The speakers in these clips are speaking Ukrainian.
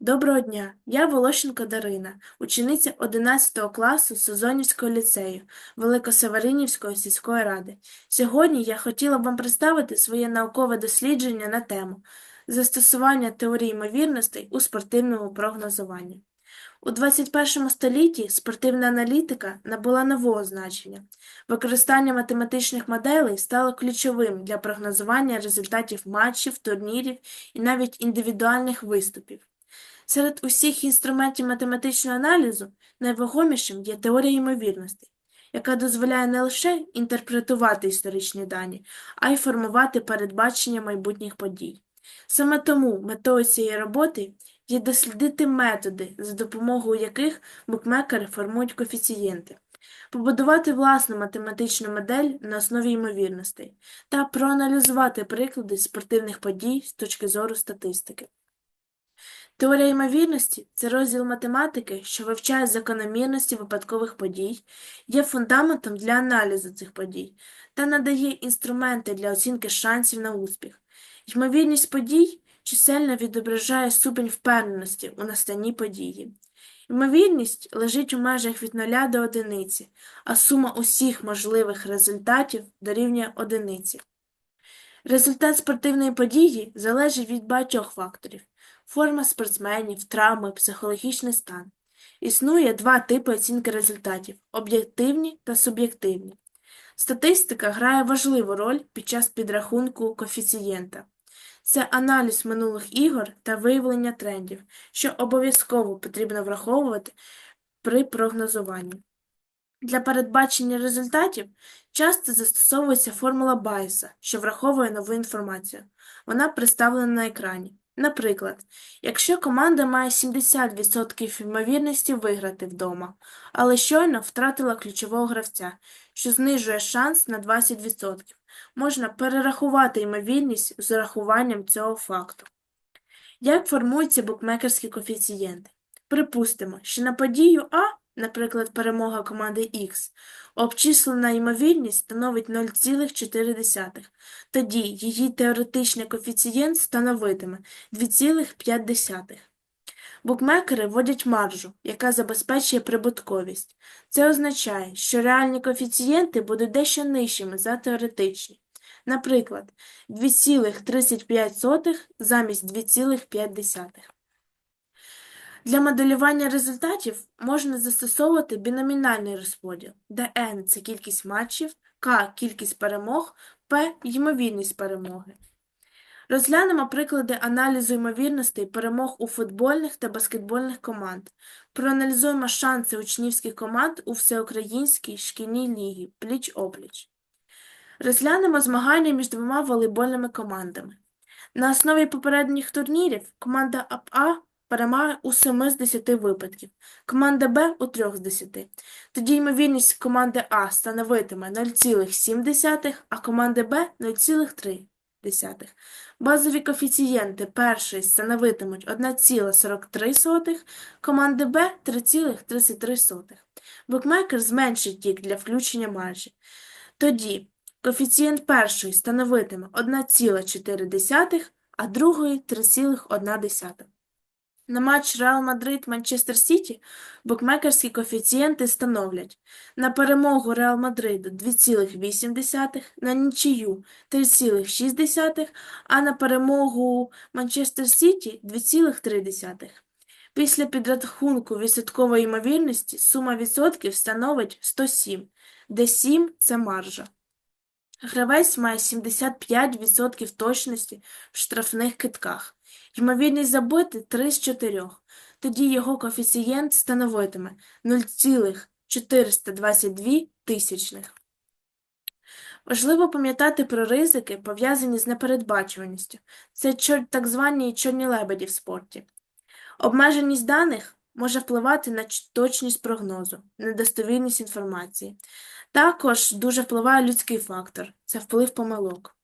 Доброго дня, я Волощенко Дарина, учениця 11 класу Созонівського ліцею Великосеверинівської сільської ради. Сьогодні я хотіла б вам представити своє наукове дослідження на тему застосування теорії ймовірностей у спортивному прогнозуванні. У 21 столітті спортивна аналітика набула нового значення. Використання математичних моделей стало ключовим для прогнозування результатів матчів, турнірів і навіть індивідуальних виступів. Серед усіх інструментів математичного аналізу найвагомішим є теорія ймовірностей, яка дозволяє не лише інтерпретувати історичні дані, а й формувати передбачення майбутніх подій. Саме тому метою цієї роботи є дослідити методи, за допомогою яких букмекери формують коефіцієнти, побудувати власну математичну модель на основі ймовірностей та проаналізувати приклади спортивних подій з точки зору статистики. Теорія ймовірності – це розділ математики, що вивчає закономірності випадкових подій, є фундаментом для аналізу цих подій та надає інструменти для оцінки шансів на успіх. Ймовірність подій чисельно відображає ступінь впевненості у настанні події. Ймовірність лежить у межах від 0 до одиниці, а сума усіх можливих результатів дорівнює одиниці. Результат спортивної події залежить від багатьох факторів форма спортсменів, травми, психологічний стан. Існує два типи оцінки результатів об'єктивні та суб'єктивні. Статистика грає важливу роль під час підрахунку коефіцієнта. Це аналіз минулих ігор та виявлення трендів, що обов'язково потрібно враховувати при прогнозуванні. Для передбачення результатів часто застосовується формула Байеса, що враховує нову інформацію. Вона представлена на екрані. Наприклад, якщо команда має 70% ймовірності виграти вдома, але щойно втратила ключового гравця, що знижує шанс на 20%, можна перерахувати ймовірність з урахуванням цього факту. Як формуються букмекерські коефіцієнти? Припустимо, що на подію А, наприклад, перемога команди X, обчислена ймовірність становить 0,4. Тоді її теоретичний коефіцієнт становитиме 2,5. Букмекери вводять маржу, яка забезпечує прибутковість. Це означає, що реальні коефіцієнти будуть дещо нижчими за теоретичні. Наприклад, 2,35 замість 2,5. Для моделювання результатів можна застосовувати біномінальний розподіл, де n – це кількість матчів, k – кількість перемог, p – ймовірність перемоги. Розглянемо приклади аналізу ймовірностей перемог у футбольних та баскетбольних команд. Проаналізуємо шанси учнівських команд у всеукраїнській шкільній лігі пліч-опліч. Розглянемо змагання між двома волейбольними командами. На основі попередніх турнірів команда АПА перемагає у 7 з 10 випадків, команда Б у 3 з 10. Тоді ймовірність команди А становитиме 0,7, а команди Б 0,3. Базові коефіцієнти першої становитимуть 1,43, команди Б 3,33. Букмекер зменшить тік для включення маржі. Тоді коефіцієнт першої становитиме 1,4, а другої 3,1. На матч Реал Мадрид Манчестер Сіті букмекерські коефіцієнти становлять на перемогу Реал Мадриду 2,8, на нічию 3,6, а на перемогу Манчестер Сіті 2,3. Після підрахунку відсоткової ймовірності сума відсотків становить 107, де 7 – це маржа. Гравець має 75% точності в штрафних китках. Ймовірність забити 3 з 4. Тоді його коефіцієнт становитиме 0,422 тисячних. Важливо пам'ятати про ризики, пов'язані з непередбачуваністю. Це так звані чорні лебеді в спорті. Обмеженість даних може впливати на точність прогнозу, недостовірність інформації. Також дуже впливає людський фактор – це вплив помилок.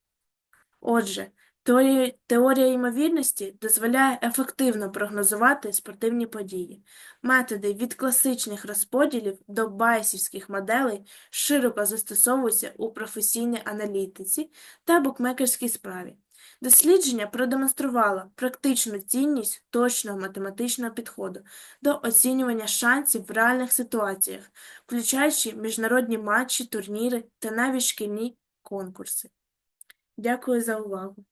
Отже, теорія, теорія ймовірності дозволяє ефективно прогнозувати спортивні події. Методи від класичних розподілів до байесівських моделей широко застосовуються у професійній аналітиці та букмекерській справі. Дослідження продемонструвало практичну цінність точного математичного підходу до оцінювання шансів в реальних ситуаціях, включаючи міжнародні матчі, турніри та навіть шкільні конкурси. Дякую за увагу.